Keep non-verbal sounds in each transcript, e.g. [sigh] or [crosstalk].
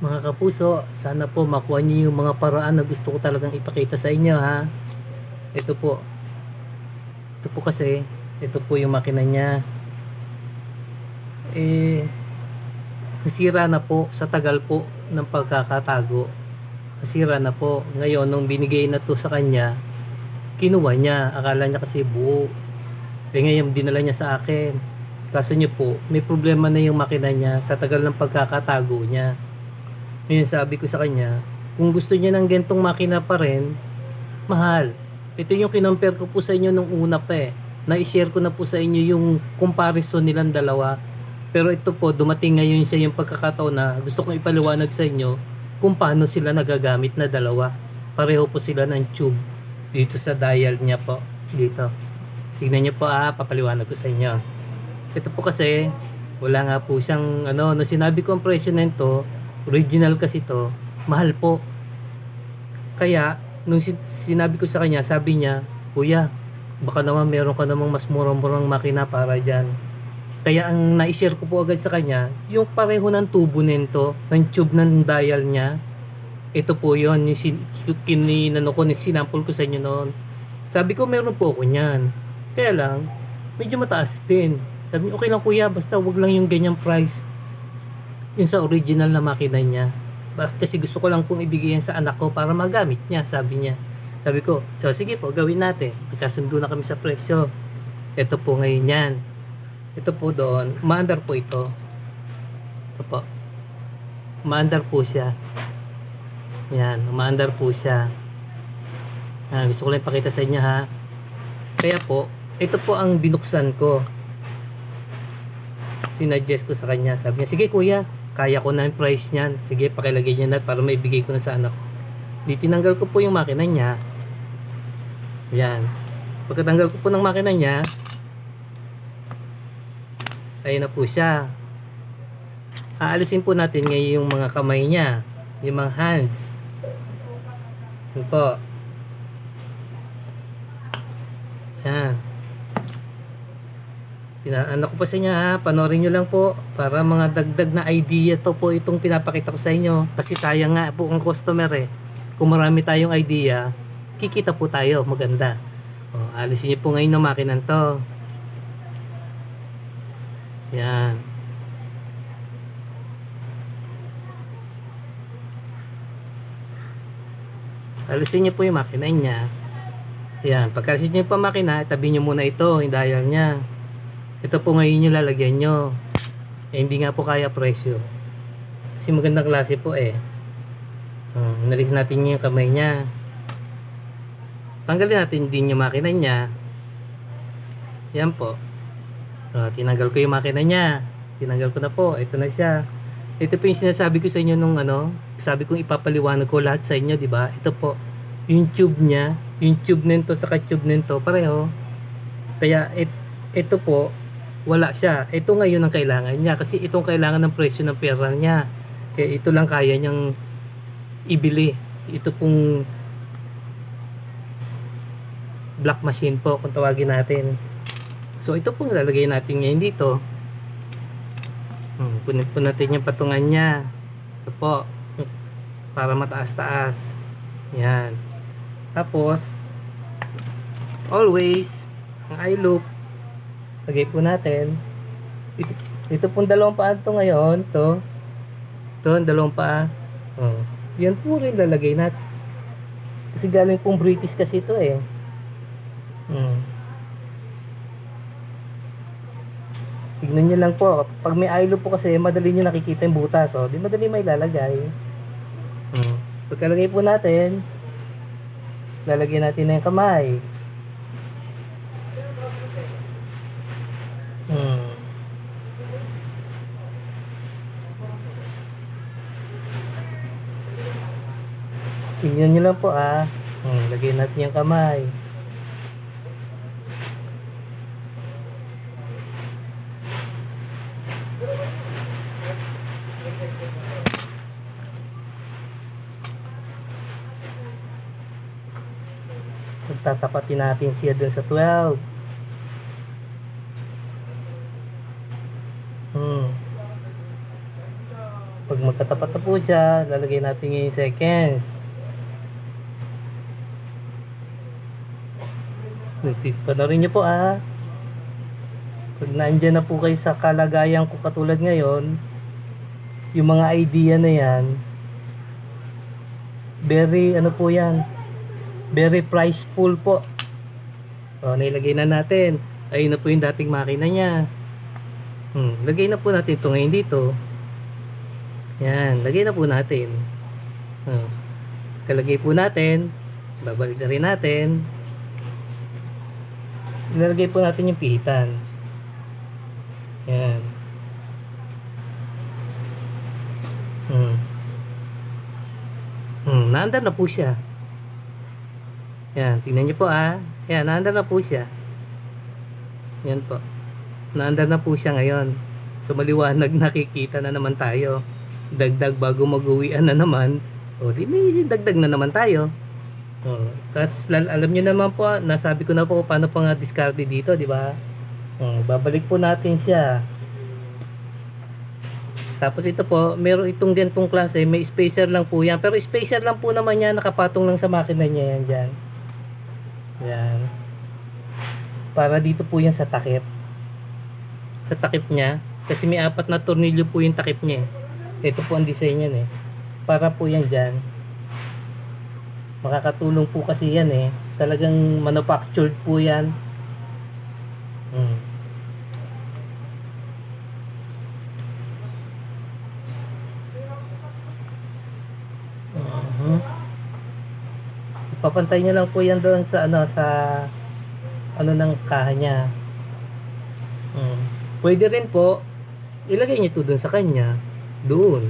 Mga kapuso, sana po makuha niyo yung mga paraan na gusto ko talagang ipakita sa inyo ha. Ito po. Ito po kasi, ito po yung makina niya. Eh, nasira na po sa tagal po ng pagkakatago. Nasira na po. Ngayon, nung binigay na to sa kanya, kinuha niya. Akala niya kasi buo. Eh ngayon, dinala niya sa akin. Kaso niyo po, may problema na yung makina niya sa tagal ng pagkakatago niya. Ngayon sabi ko sa kanya, kung gusto niya ng gentong makina pa rin, mahal. Ito yung kinompare ko po sa inyo nung una pa eh. Na-share ko na po sa inyo yung comparison nilang dalawa. Pero ito po, dumating ngayon siya yung pagkakataon na gusto kong ipaliwanag sa inyo kung paano sila nagagamit na dalawa. Pareho po sila ng tube dito sa dial niya po. Dito. Tignan niyo po ah, papaliwanag ko sa inyo. Ito po kasi, wala nga po siyang, ano, no sinabi ko ang presyo nito, original kasi to, mahal po. Kaya, nung sin- sinabi ko sa kanya, sabi niya, Kuya, baka naman meron ka namang mas murang-murang makina para dyan. Kaya ang na-share ko po agad sa kanya, yung pareho ng tubo nito, ng tube ng dial niya, ito po yon yung sin- kininano ko, sinample ko sa inyo noon. Sabi ko, meron po ako niyan. Kaya lang, medyo mataas din. Sabi niya, okay lang kuya, basta wag lang yung ganyang price. Yung sa original na makina niya. Kasi gusto ko lang pong ibigay yan sa anak ko para magamit niya, sabi niya. Sabi ko, so sige po, gawin natin. Magkasundo na kami sa presyo. Ito po ngayon yan. Ito po doon, maandar po ito. Ito po. Maandar po siya. Yan, umaandar po siya. Ah, gusto ko lang ipakita sa inyo ha. Kaya po, ito po ang binuksan ko. Sinuggest ko sa kanya. Sabi niya, sige kuya, kaya ko na yung price niyan. Sige, pakilagay niya na para maibigay ko na sa anak ko. Di tinanggal ko po yung makina niya. Yan. Pagkatanggal ko po ng makina niya, ayun na po siya. Aalisin po natin ngayon yung mga kamay niya. Yung mga hands. Yun po. Yan. Pinaano ko pa sa inyo ha, panoorin nyo lang po para mga dagdag na idea to po itong pinapakita ko sa inyo. Kasi sayang nga po ang customer eh. Kung marami tayong idea, kikita po tayo maganda. O, alisin nyo po ngayon ng makinan to. Yan. Alisin niyo po yung makina niya. Yan, pagkalisin niyo po ang makina, tabi niyo muna ito, yung dial niya. Ito po ngayon yung lalagyan niyo. Eh, hindi nga po kaya presyo. Kasi magandang klase po eh. Hmm, inalis natin yung kamay niya. Tanggalin natin din yung makina niya. Yan po. Ah, tinanggal ko yung makina niya. Tinanggal ko na po. Ito na siya. Ito po yung sinasabi ko sa inyo nung ano, sabi kong ipapaliwanag ko lahat sa inyo, di ba? Ito po, yung tube niya, yung tube nito sa tube nito, pareho. Kaya it, ito po, wala siya. Ito ngayon ang kailangan niya kasi itong kailangan ng presyo ng pera niya. Kaya ito lang kaya niyang ibili. Ito pong black machine po kung tawagin natin. So ito pong lalagay natin ngayon dito. Hmm, punin po natin yung patungan niya. Ito po. Para mataas-taas. Yan. Tapos, always, ang eye loop, lagay po natin. Ito, ito pong dalawang paa to ngayon. To. Ang dalawang paa. Oh. Yan po rin lalagay natin. Kasi galing pong British kasi ito eh. Hmm. Tignan nyo lang po. Pag may eye po kasi, madali nyo nakikita yung butas. O, di madali may lalagay. Hmm. Pagkalagay po natin, lalagyan natin na yung kamay. Hmm. Tingnan nyo lang po ah. Hmm, lagyan natin yung kamay. Pagtatapatin natin siya dun sa 12. Hmm. Pag magkatapat na po siya, lalagay natin yung seconds. Panorin niyo po ah. Pag nandyan na po kayo sa kalagayan ko katulad ngayon, yung mga idea na yan, very ano po yan, very priceful po. O, nailagay na natin. Ayun na po yung dating makina niya. Hmm, lagay na po natin ito ngayon dito. Yan, lagay na po natin. Hmm. Kalagay po natin. Babalik na rin natin. Nilagay po natin yung pihitan. Yan. Hmm. Hmm, naandar na po siya. Yan, tingnan niyo po ah. Yan, naandar na po siya. Yan po. Naandar na po siya ngayon. So maliwanag [laughs] nakikita na naman tayo. Dagdag bago mag-uwian na naman. O di may dagdag na naman tayo. O, tapos lal- alam niyo naman po, nasabi ko na po paano pa nga discarte dito, di ba? O, babalik po natin siya. Tapos ito po, meron itong ganitong klase, may spacer lang po yan. Pero spacer lang po naman yan, nakapatong lang sa makina niya yan dyan. Yan. Para dito po yan sa takip. Sa takip niya. Kasi may apat na tornilyo po yung takip niya. eh. Ito po ang design yan eh. Para po yan dyan. Makakatulong po kasi yan eh. Talagang manufactured po yan. Hmm. Mhm. Papantay niyo lang po yan doon sa ano sa ano ng kaha niya. Mm. Pwede rin po ilagay niyo to doon sa kanya. Doon.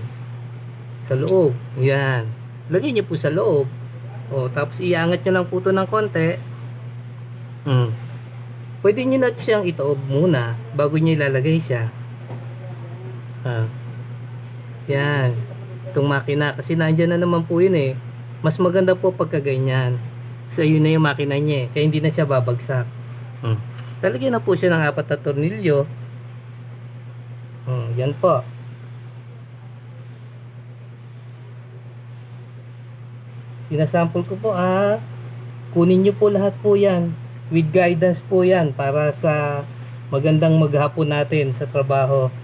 Sa loob. Yan. Lagay niyo po sa loob. O, tapos iangat niyo lang po to ng konti. Mm. Pwede niyo na siyang itaob muna bago niyo ilalagay siya. Ah. Yan. Itong makina. Kasi nandyan na naman po yun eh. Mas maganda po pagka ganyan. Kasi yun na yung makina niya eh. Kaya hindi na siya babagsak. Hmm. Talagyan na po siya ng apat na tornilyo. Hmm, yan po. Sinasample ko po ah. Kunin nyo po lahat po yan. With guidance po yan para sa magandang maghapon natin sa trabaho.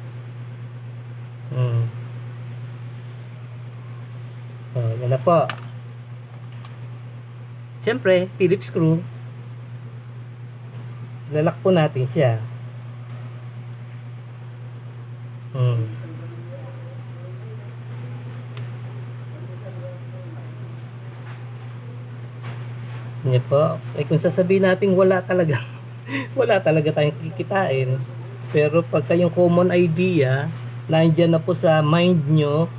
Hmm. Oh, yan na po. Siyempre, Phillips screw. Lalak po natin siya. Hmm. Yan po. Eh kung sasabihin natin wala talaga, [laughs] wala talaga tayong kikitain. Pero pagka yung common idea, nandyan na po sa mind nyo,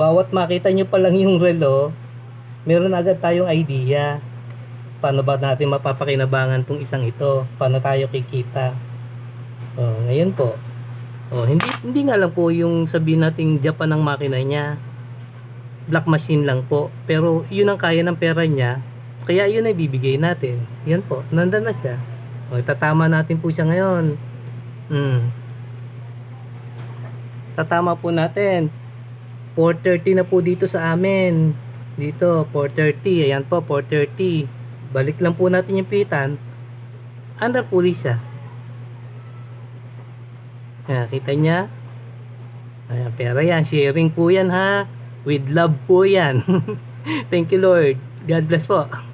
bawat makita nyo pa lang yung relo, meron agad tayong idea. Paano ba natin mapapakinabangan tong isang ito? Paano tayo kikita? Oh, ngayon po. Oh, hindi hindi nga lang po yung sabihin nating Japan ang makina niya. Black machine lang po. Pero yun ang kaya ng pera niya. Kaya yun ay bibigay natin. Yan po. Nandun na siya. O, tatama natin po siya ngayon. Hmm. Tatama po natin. 4.30 na po dito sa amin. Dito, 4.30. Ayan po, 4.30. Balik lang po natin yung pitan. Under pulley siya. Ayan, kita niya? Ayan, pera yan. Sharing po yan ha. With love po yan. [laughs] Thank you Lord. God bless po.